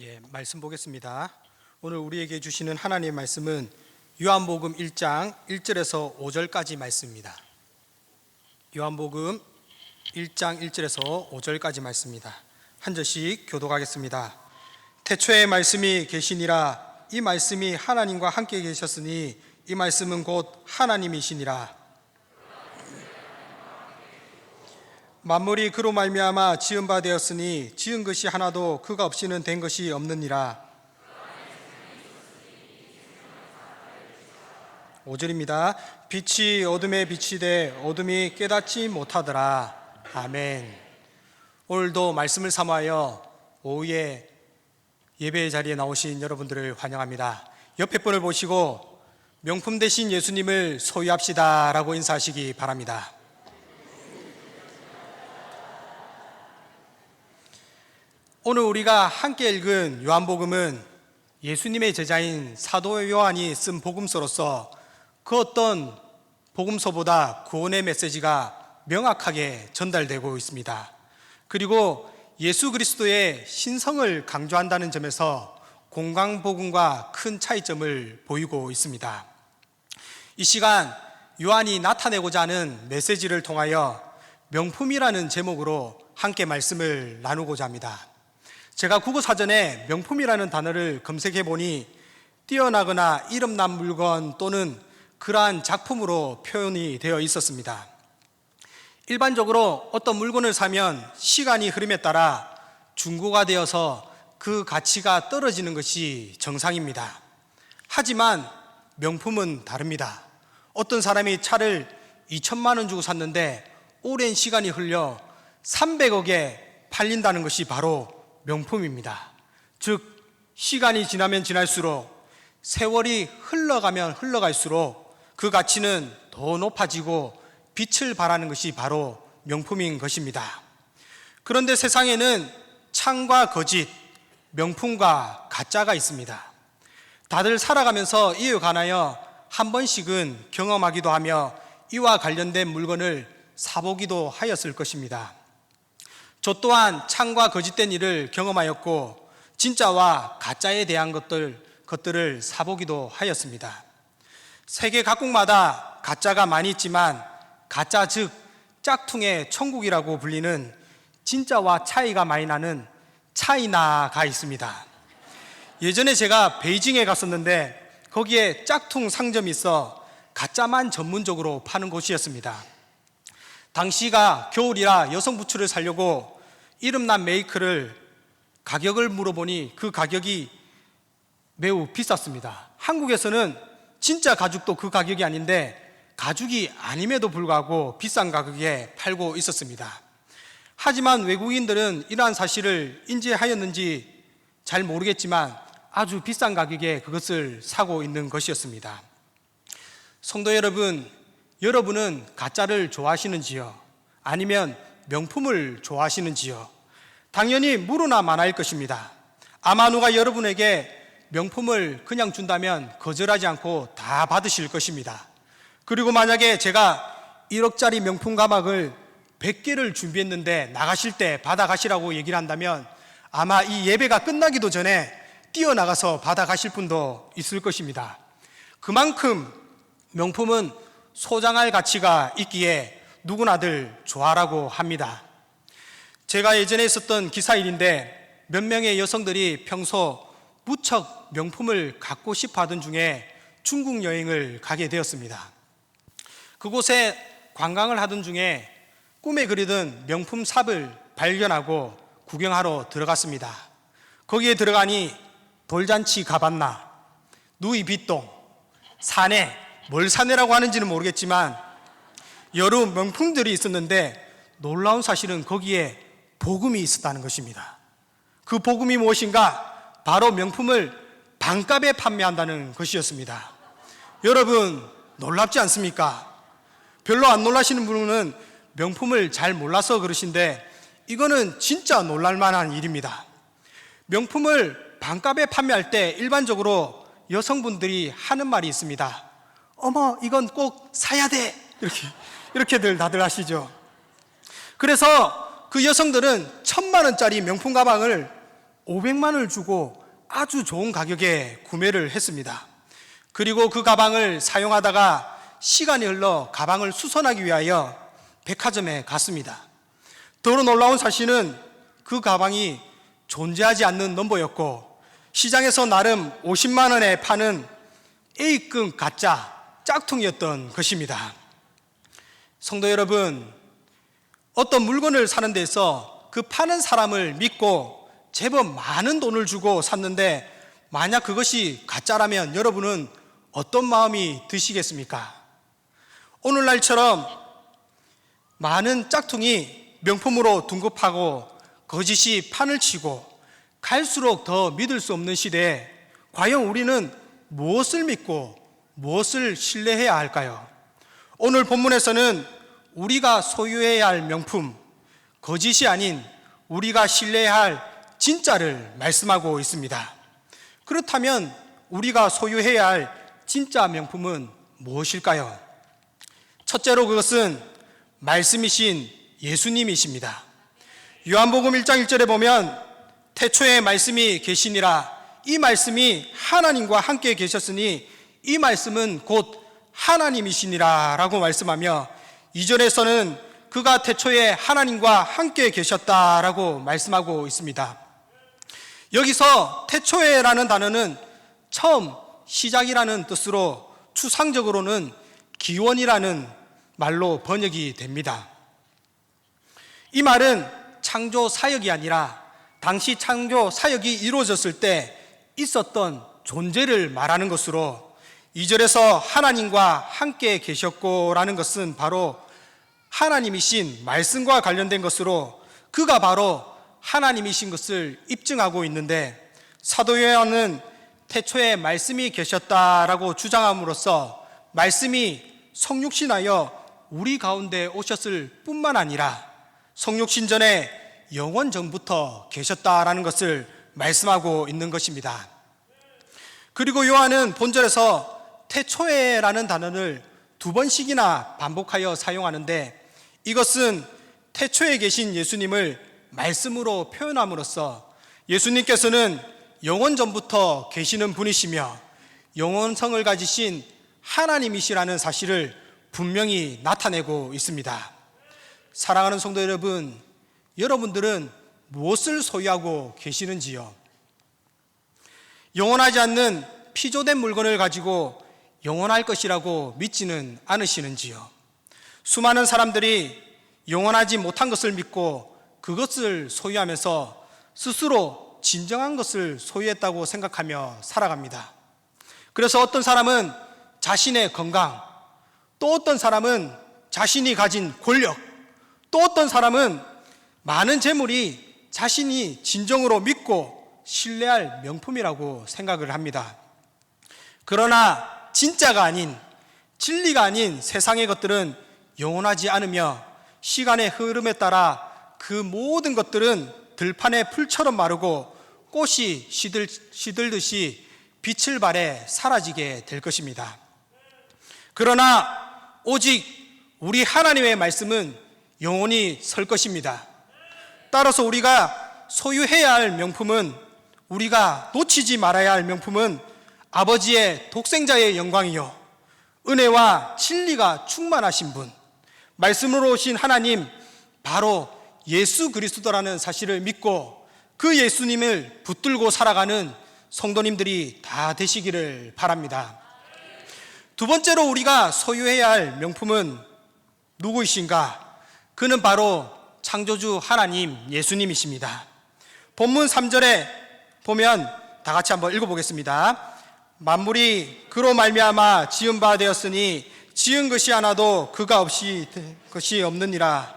예, 말씀 보겠습니다. 오늘 우리에게 주시는 하나님의 말씀은 요한복음 1장 1절에서 5절까지 말씀입니다. 요한복음 1장 1절에서 5절까지 말씀입니다. 한 절씩 교독하겠습니다. 태초에 말씀이 계시니라 이 말씀이 하나님과 함께 계셨으니 이 말씀은 곧 하나님이시니라 만물이 그로 말미암아 지은 바 되었으니 지은 것이 하나도 그가 없이는 된 것이 없느니라. 5절입니다. 빛이 어둠에 돼 어둠이 깨닫지 못하더라. 아멘. 오늘도 말씀을 삼아여 오후에 예배 자리에 나오신 여러분들을 환영합니다. 옆에 분을 보시고 명품 대신 예수님을 소유합시다라고 인사하시기 바랍니다. 오늘 우리가 함께 읽은 요한복음은 예수님의 제자인 사도 요한이 쓴 복음서로서 그 어떤 복음서보다 구원의 메시지가 명확하게 전달되고 있습니다. 그리고 예수 그리스도의 신성을 강조한다는 점에서 공강복음과 큰 차이점을 보이고 있습니다. 이 시간 요한이 나타내고자 하는 메시지를 통하여 명품이라는 제목으로 함께 말씀을 나누고자 합니다. 제가 국어 사전에 명품이라는 단어를 검색해 보니 뛰어나거나 이름난 물건 또는 그러한 작품으로 표현이 되어 있었습니다. 일반적으로 어떤 물건을 사면 시간이 흐름에 따라 중고가 되어서 그 가치가 떨어지는 것이 정상입니다. 하지만 명품은 다릅니다. 어떤 사람이 차를 2천만 원 주고 샀는데 오랜 시간이 흘려 300억에 팔린다는 것이 바로 명품입니다. 즉, 시간이 지나면 지날수록 세월이 흘러가면 흘러갈수록 그 가치는 더 높아지고 빛을 발하는 것이 바로 명품인 것입니다. 그런데 세상에는 창과 거짓, 명품과 가짜가 있습니다. 다들 살아가면서 이에 관하여 한 번씩은 경험하기도 하며 이와 관련된 물건을 사보기도 하였을 것입니다. 저 또한 창과 거짓된 일을 경험하였고 진짜와 가짜에 대한 것들 것들을 사보기도 하였습니다. 세계 각국마다 가짜가 많이 있지만 가짜 즉 짝퉁의 천국이라고 불리는 진짜와 차이가 많이 나는 차이나가 있습니다. 예전에 제가 베이징에 갔었는데 거기에 짝퉁 상점이 있어 가짜만 전문적으로 파는 곳이었습니다. 당시가 겨울이라 여성 부츠를 사려고 이름난 메이크를 가격을 물어보니 그 가격이 매우 비쌌습니다. 한국에서는 진짜 가죽도 그 가격이 아닌데 가죽이 아님에도 불구하고 비싼 가격에 팔고 있었습니다. 하지만 외국인들은 이러한 사실을 인지하였는지 잘 모르겠지만 아주 비싼 가격에 그것을 사고 있는 것이었습니다. 성도 여러분, 여러분은 가짜를 좋아하시는지요? 아니면 명품을 좋아하시는지요? 당연히 무르나 만화일 것입니다. 아마 누가 여러분에게 명품을 그냥 준다면 거절하지 않고 다 받으실 것입니다. 그리고 만약에 제가 1억짜리 명품 가방을 100개를 준비했는데 나가실 때 받아가시라고 얘기를 한다면 아마 이 예배가 끝나기도 전에 뛰어나가서 받아가실 분도 있을 것입니다. 그만큼 명품은 소장할 가치가 있기에 누구나들 좋아라고 합니다. 제가 예전에 있었던 기사일인데 몇 명의 여성들이 평소 무척 명품을 갖고 싶어 하던 중에 중국 여행을 가게 되었습니다. 그곳에 관광을 하던 중에 꿈에 그리던 명품 삽을 발견하고 구경하러 들어갔습니다. 거기에 들어가니 돌잔치 가봤나, 누이비똥, 사내, 뭘 사내라고 하는지는 모르겠지만 여러 명품들이 있었는데 놀라운 사실은 거기에 복음이 있었다는 것입니다. 그 복음이 무엇인가? 바로 명품을 반값에 판매한다는 것이었습니다. 여러분, 놀랍지 않습니까? 별로 안 놀라시는 분은 명품을 잘 몰라서 그러신데 이거는 진짜 놀랄만한 일입니다. 명품을 반값에 판매할 때 일반적으로 여성분들이 하는 말이 있습니다. 어머, 이건 꼭 사야 돼! 이렇게, 이렇게들 다들 하시죠. 그래서 그 여성들은 천만 원짜리 명품 가방을 500만을 주고 아주 좋은 가격에 구매를 했습니다. 그리고 그 가방을 사용하다가 시간이 흘러 가방을 수선하기 위하여 백화점에 갔습니다. 더러 놀라운 사실은 그 가방이 존재하지 않는 넘버였고 시장에서 나름 50만 원에 파는 A급 가짜 짝퉁이었던 것입니다. 성도 여러분, 어떤 물건을 사는 데서 그 파는 사람을 믿고 제법 많은 돈을 주고 샀는데 만약 그것이 가짜라면 여러분은 어떤 마음이 드시겠습니까? 오늘날처럼 많은 짝퉁이 명품으로 둔급하고 거짓이 판을 치고 갈수록 더 믿을 수 없는 시대에 과연 우리는 무엇을 믿고 무엇을 신뢰해야 할까요? 오늘 본문에서는 우리가 소유해야 할 명품, 거짓이 아닌 우리가 신뢰해야 할 진짜를 말씀하고 있습니다. 그렇다면 우리가 소유해야 할 진짜 명품은 무엇일까요? 첫째로 그것은 말씀이신 예수님이십니다. 요한복음 1장 1절에 보면 태초에 말씀이 계시니라 이 말씀이 하나님과 함께 계셨으니 이 말씀은 곧 하나님이시니라 라고 말씀하며 2절에서는 그가 태초에 하나님과 함께 계셨다라고 말씀하고 있습니다. 여기서 태초에라는 단어는 처음 시작이라는 뜻으로 추상적으로는 기원이라는 말로 번역이 됩니다. 이 말은 창조 사역이 아니라 당시 창조 사역이 이루어졌을 때 있었던 존재를 말하는 것으로 2절에서 하나님과 함께 계셨고라는 것은 바로 하나님이신 말씀과 관련된 것으로 그가 바로 하나님이신 것을 입증하고 있는데 사도 요한은 태초에 말씀이 계셨다라고 주장함으로써 말씀이 성육신하여 우리 가운데 오셨을 뿐만 아니라 성육신 전에 영원 전부터 계셨다라는 것을 말씀하고 있는 것입니다. 그리고 요한은 본절에서 태초에라는 단어를 두 번씩이나 반복하여 사용하는데 이것은 태초에 계신 예수님을 말씀으로 표현함으로써 예수님께서는 영원 전부터 계시는 분이시며 영원성을 가지신 하나님이시라는 사실을 분명히 나타내고 있습니다. 사랑하는 성도 여러분, 여러분들은 무엇을 소유하고 계시는지요? 영원하지 않는 피조된 물건을 가지고 영원할 것이라고 믿지는 않으시는지요? 수많은 사람들이 영원하지 못한 것을 믿고 그것을 소유하면서 스스로 진정한 것을 소유했다고 생각하며 살아갑니다. 그래서 어떤 사람은 자신의 건강, 또 어떤 사람은 자신이 가진 권력, 또 어떤 사람은 많은 재물이 자신이 진정으로 믿고 신뢰할 명품이라고 생각을 합니다. 그러나 진짜가 아닌 진리가 아닌 세상의 것들은 영원하지 않으며 시간의 흐름에 따라 그 모든 것들은 들판의 풀처럼 마르고 꽃이 시들, 시들듯이 빛을 발해 사라지게 될 것입니다. 그러나 오직 우리 하나님의 말씀은 영원히 설 것입니다. 따라서 우리가 소유해야 할 명품은 우리가 놓치지 말아야 할 명품은 아버지의 독생자의 영광이요. 은혜와 진리가 충만하신 분, 말씀으로 오신 하나님, 바로 예수 그리스도라는 사실을 믿고 그 예수님을 붙들고 살아가는 성도님들이 다 되시기를 바랍니다. 두 번째로 우리가 소유해야 할 명품은 누구이신가? 그는 바로 창조주 하나님 예수님이십니다. 본문 3절에 보면 다 같이 한번 읽어보겠습니다. 만물이 그로 말미암아 지은 바 되었으니 지은 것이 하나도 그가 없이 것이 없느니라.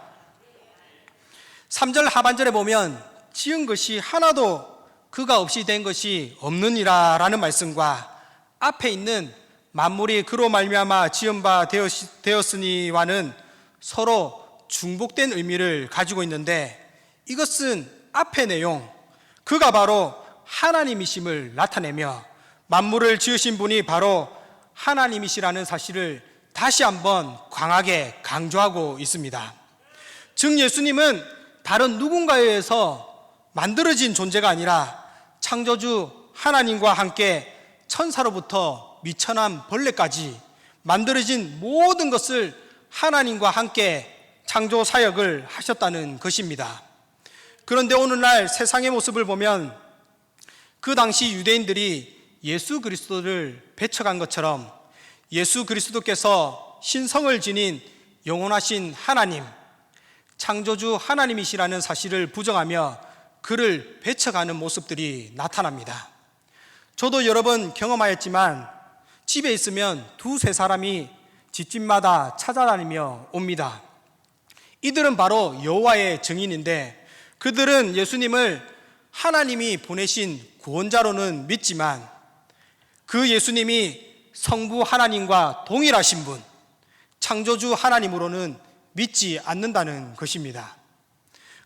3절 하반절에 보면 지은 것이 하나도 그가 없이 된 것이 없느니라 라는 말씀과 앞에 있는 만물이 그로 말미암아 지은 바 되었으니와는 서로 중복된 의미를 가지고 있는데 이것은 앞의 내용 그가 바로 하나님이심을 나타내며 만물을 지으신 분이 바로 하나님이시라는 사실을 다시 한번 강하게 강조하고 있습니다. 즉 예수님은 다른 누군가에 의해서 만들어진 존재가 아니라 창조주 하나님과 함께 천사로부터 미천한 벌레까지 만들어진 모든 것을 하나님과 함께 창조 사역을 하셨다는 것입니다. 그런데 오늘날 세상의 모습을 보면 그 당시 유대인들이 예수 그리스도를 배척한 것처럼 예수 그리스도께서 신성을 지닌 영원하신 하나님, 창조주 하나님이시라는 사실을 부정하며 그를 배척하는 모습들이 나타납니다. 저도 여러 번 경험하였지만 집에 있으면 두세 사람이 집집마다 찾아다니며 옵니다. 이들은 바로 여호와의 증인인데 그들은 예수님을 하나님이 보내신 구원자로는 믿지만 그 예수님이 성부 하나님과 동일하신 분, 창조주 하나님으로는 믿지 않는다는 것입니다.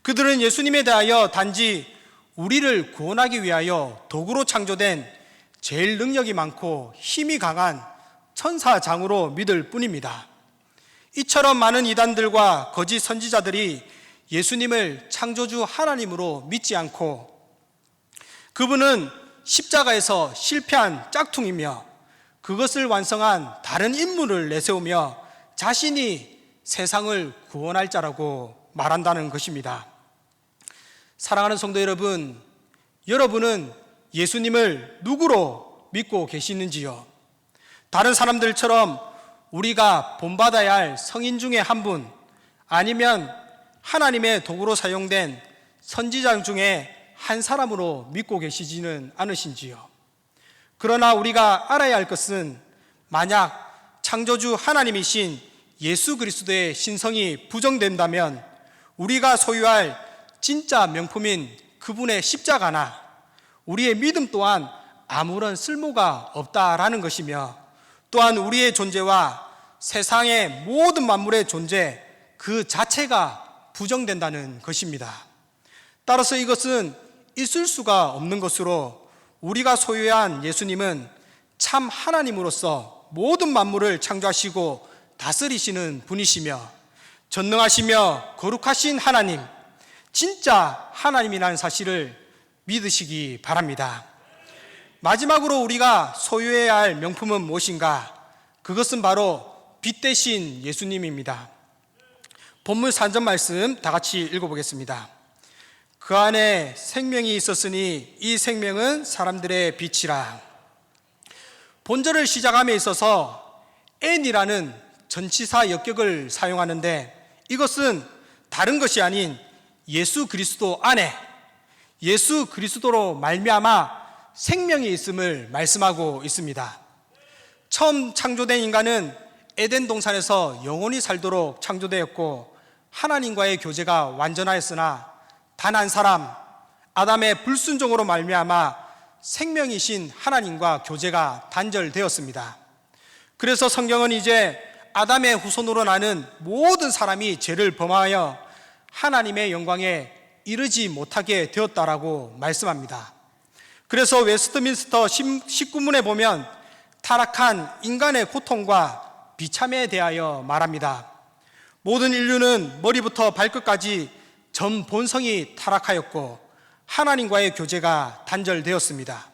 그들은 예수님에 대하여 단지 우리를 구원하기 위하여 도구로 창조된 제일 능력이 많고 힘이 강한 천사장으로 믿을 뿐입니다. 이처럼 많은 이단들과 거짓 선지자들이 예수님을 창조주 하나님으로 믿지 않고 그분은 십자가에서 실패한 짝퉁이며 그것을 완성한 다른 인물을 내세우며 자신이 세상을 구원할 자라고 말한다는 것입니다. 사랑하는 성도 여러분, 여러분은 예수님을 누구로 믿고 계시는지요? 다른 사람들처럼 우리가 본받아야 할 성인 중에 한 분, 아니면 하나님의 도구로 사용된 선지자 중에 한 사람으로 믿고 계시지는 않으신지요? 그러나 우리가 알아야 할 것은 만약 창조주 하나님이신 예수 그리스도의 신성이 부정된다면 우리가 소유할 진짜 명품인 그분의 십자가나 우리의 믿음 또한 아무런 쓸모가 없다라는 것이며 또한 우리의 존재와 세상의 모든 만물의 존재 그 자체가 부정된다는 것입니다. 따라서 이것은 있을 수가 없는 것으로 우리가 소유한 예수님은 참 하나님으로서 모든 만물을 창조하시고 다스리시는 분이시며 전능하시며 거룩하신 하나님, 진짜 하나님이라는 사실을 믿으시기 바랍니다. 마지막으로 우리가 소유해야 할 명품은 무엇인가? 그것은 바로 빛 대신 예수님입니다. 본문 3절 말씀 다 같이 읽어보겠습니다. 그 안에 생명이 있었으니 이 생명은 사람들의 빛이라. 본절을 시작함에 있어서 n이라는 전치사 역격을 사용하는데 이것은 다른 것이 아닌 예수 그리스도 안에 예수 그리스도로 말미암아 생명이 있음을 말씀하고 있습니다. 처음 창조된 인간은 에덴 동산에서 영원히 살도록 창조되었고 하나님과의 교제가 완전하였으나 단 한 사람 아담의 불순종으로 말미암아 생명이신 하나님과 교제가 단절되었습니다. 그래서 성경은 이제 아담의 후손으로 나는 모든 사람이 죄를 범하여 하나님의 영광에 이르지 못하게 되었다라고 말씀합니다. 그래서 웨스트민스터 19문에 보면 타락한 인간의 고통과 비참에 대하여 말합니다. 모든 인류는 머리부터 발끝까지 전 본성이 타락하였고 하나님과의 교제가 단절되었습니다.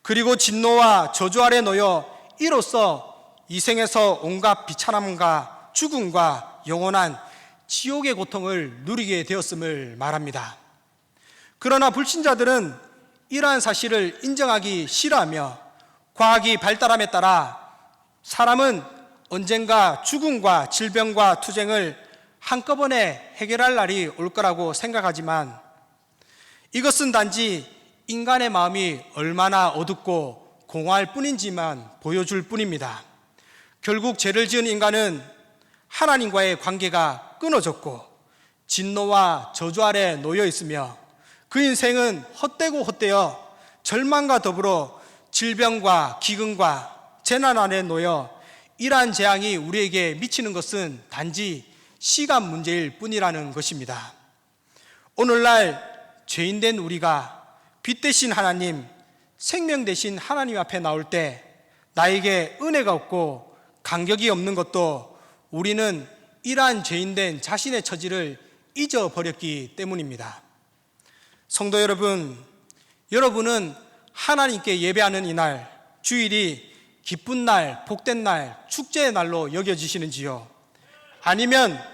그리고 진노와 저주 아래 놓여 이로써 이 생에서 온갖 비참함과 죽음과 영원한 지옥의 고통을 누리게 되었음을 말합니다. 그러나 불신자들은 이러한 사실을 인정하기 싫어하며 과학이 발달함에 따라 사람은 언젠가 죽음과 질병과 투쟁을 한꺼번에 해결할 날이 올 거라고 생각하지만 이것은 단지 인간의 마음이 얼마나 어둡고 공허할 뿐인지만 보여줄 뿐입니다. 결국 죄를 지은 인간은 하나님과의 관계가 끊어졌고 진노와 저주 아래 놓여 있으며 그 인생은 헛되고 헛되어 절망과 더불어 질병과 기근과 재난 안에 놓여 이러한 재앙이 우리에게 미치는 것은 단지 시간 문제일 뿐이라는 것입니다. 오늘날 죄인된 우리가 빛 대신 하나님, 생명 대신 하나님 앞에 나올 때 나에게 은혜가 없고 간격이 없는 것도 우리는 이러한 죄인된 자신의 처지를 잊어버렸기 때문입니다. 성도 여러분, 여러분은 하나님께 예배하는 이날 주일이 기쁜 날, 복된 날, 축제의 날로 여겨지시는지요? 아니면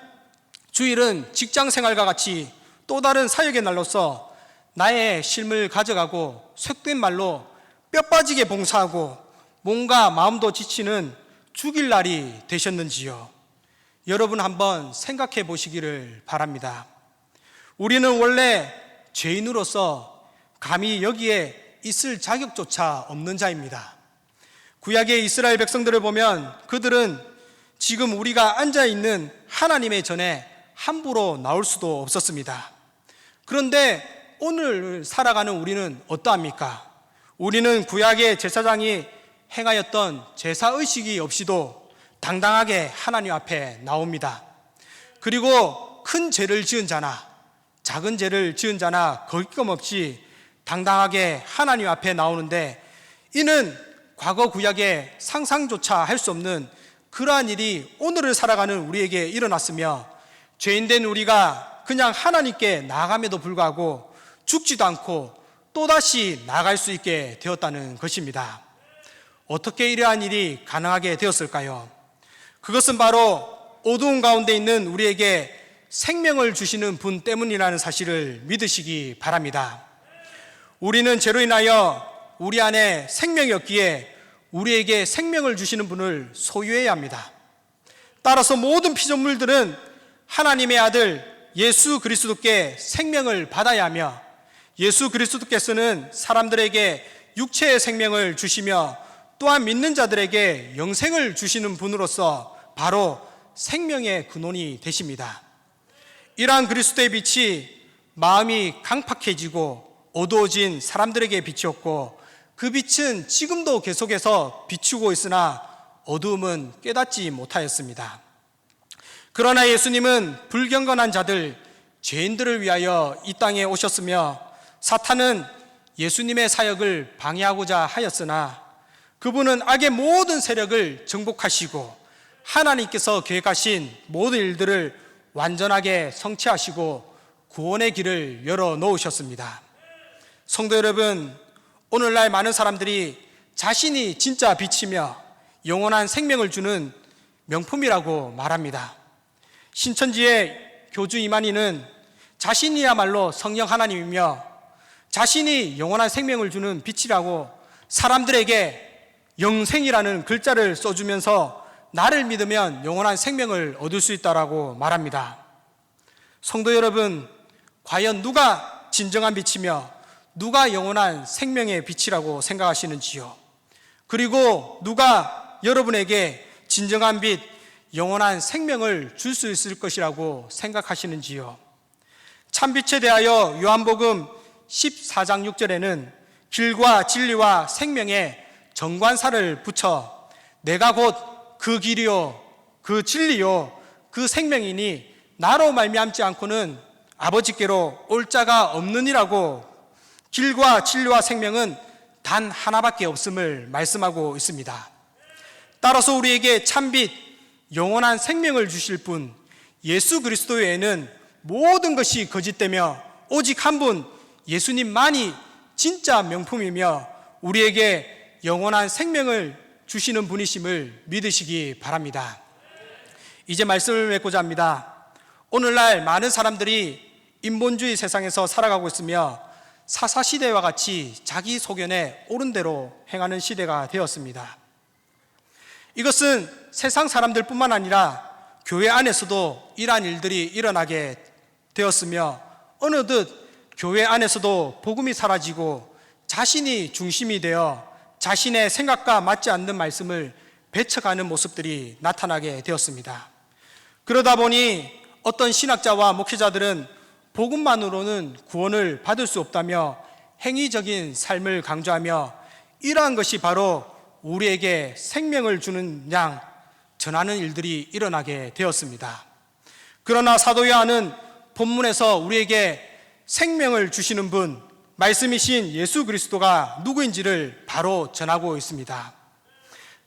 주일은 직장 생활과 같이 또 다른 사역의 날로서 나의 쉼을 가져가고 쇠된 말로 뼈 빠지게 봉사하고 몸과 마음도 지치는 죽일 날이 되셨는지요? 여러분 한번 생각해 보시기를 바랍니다. 우리는 원래 죄인으로서 감히 여기에 있을 자격조차 없는 자입니다. 구약의 이스라엘 백성들을 보면 그들은 지금 우리가 앉아 있는 하나님의 전에 함부로 나올 수도 없었습니다. 그런데 오늘 살아가는 우리는 어떠합니까? 우리는 구약의 제사장이 행하였던 제사 의식이 없이도 당당하게 하나님 앞에 나옵니다. 그리고 큰 죄를 지은 자나 작은 죄를 지은 자나 거리낌 당당하게 하나님 앞에 나오는데 이는 과거 구약의 상상조차 할 수 없는 그러한 일이 오늘을 살아가는 우리에게 일어났으며 죄인된 우리가 그냥 하나님께 나아감에도 불구하고 죽지도 않고 또다시 나갈 수 있게 되었다는 것입니다. 어떻게 이러한 일이 가능하게 되었을까요? 그것은 바로 어두운 가운데 있는 우리에게 생명을 주시는 분 때문이라는 사실을 믿으시기 바랍니다. 우리는 죄로 인하여 우리 안에 생명이 없기에 우리에게 생명을 주시는 분을 소유해야 합니다. 따라서 모든 피조물들은 하나님의 아들 예수 그리스도께 생명을 받아야 하며 예수 그리스도께서는 사람들에게 육체의 생명을 주시며 또한 믿는 자들에게 영생을 주시는 분으로서 바로 생명의 근원이 되십니다. 이러한 그리스도의 빛이 마음이 강팍해지고 어두워진 사람들에게 비치었고 그 빛은 지금도 계속해서 비추고 있으나 어두움은 깨닫지 못하였습니다. 그러나 예수님은 불경건한 자들, 죄인들을 위하여 이 땅에 오셨으며 사탄은 예수님의 사역을 방해하고자 하였으나 그분은 악의 모든 세력을 정복하시고 하나님께서 계획하신 모든 일들을 완전하게 성취하시고 구원의 길을 열어 놓으셨습니다. 성도 여러분, 오늘날 많은 사람들이 자신이 진짜 빛이며 영원한 생명을 주는 명품이라고 말합니다. 신천지의 교주 이만희는 자신이야말로 성령 하나님이며 자신이 영원한 생명을 주는 빛이라고 사람들에게 영생이라는 글자를 써주면서 나를 믿으면 영원한 생명을 얻을 수 있다라고 말합니다. 성도 여러분, 과연 누가 진정한 빛이며 누가 영원한 생명의 빛이라고 생각하시는지요? 그리고 누가 여러분에게 진정한 빛, 영원한 생명을 줄 수 있을 것이라고 생각하시는지요? 참빛에 대하여 요한복음 14장 6절에는 길과 진리와 생명의 정관사를 붙여 내가 곧 그 길이요 그 진리요 그 생명이니 나로 말미암지 않고는 아버지께로 올 자가 없느니라고 길과 진리와 생명은 단 하나밖에 없음을 말씀하고 있습니다. 따라서 우리에게 참빛 영원한 생명을 주실 분 예수 그리스도 외에는 모든 것이 거짓되며 오직 한 분 예수님만이 진짜 명품이며 우리에게 영원한 생명을 주시는 분이심을 믿으시기 바랍니다. 이제 말씀을 맺고자 합니다. 오늘날 많은 사람들이 인본주의 세상에서 살아가고 있으며 사사시대와 같이 자기 소견에 옳은 대로 행하는 시대가 되었습니다. 이것은 세상 사람들 뿐만 아니라 교회 안에서도 이러한 일들이 일어나게 되었으며 어느덧 교회 안에서도 복음이 사라지고 자신이 중심이 되어 자신의 생각과 맞지 않는 말씀을 배쳐가는 모습들이 나타나게 되었습니다. 그러다 보니 어떤 신학자와 목회자들은 복음만으로는 구원을 받을 수 없다며 행위적인 삶을 강조하며 이러한 것이 바로 우리에게 생명을 주는 양 전하는 일들이 일어나게 되었습니다. 그러나 사도 요한은 본문에서 우리에게 생명을 주시는 분, 말씀이신 예수 그리스도가 누구인지를 바로 전하고 있습니다.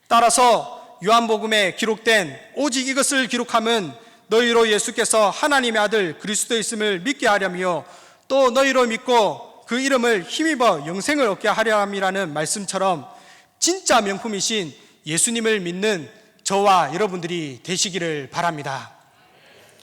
따라서 요한복음에 기록된 오직 이것을 기록함은 너희로 예수께서 하나님의 아들 그리스도의 있음을 믿게 하려며 또 너희로 믿고 그 이름을 힘입어 영생을 얻게 하려 함이라는 말씀처럼 진짜 명품이신 예수님을 믿는 저와 여러분들이 되시기를 바랍니다.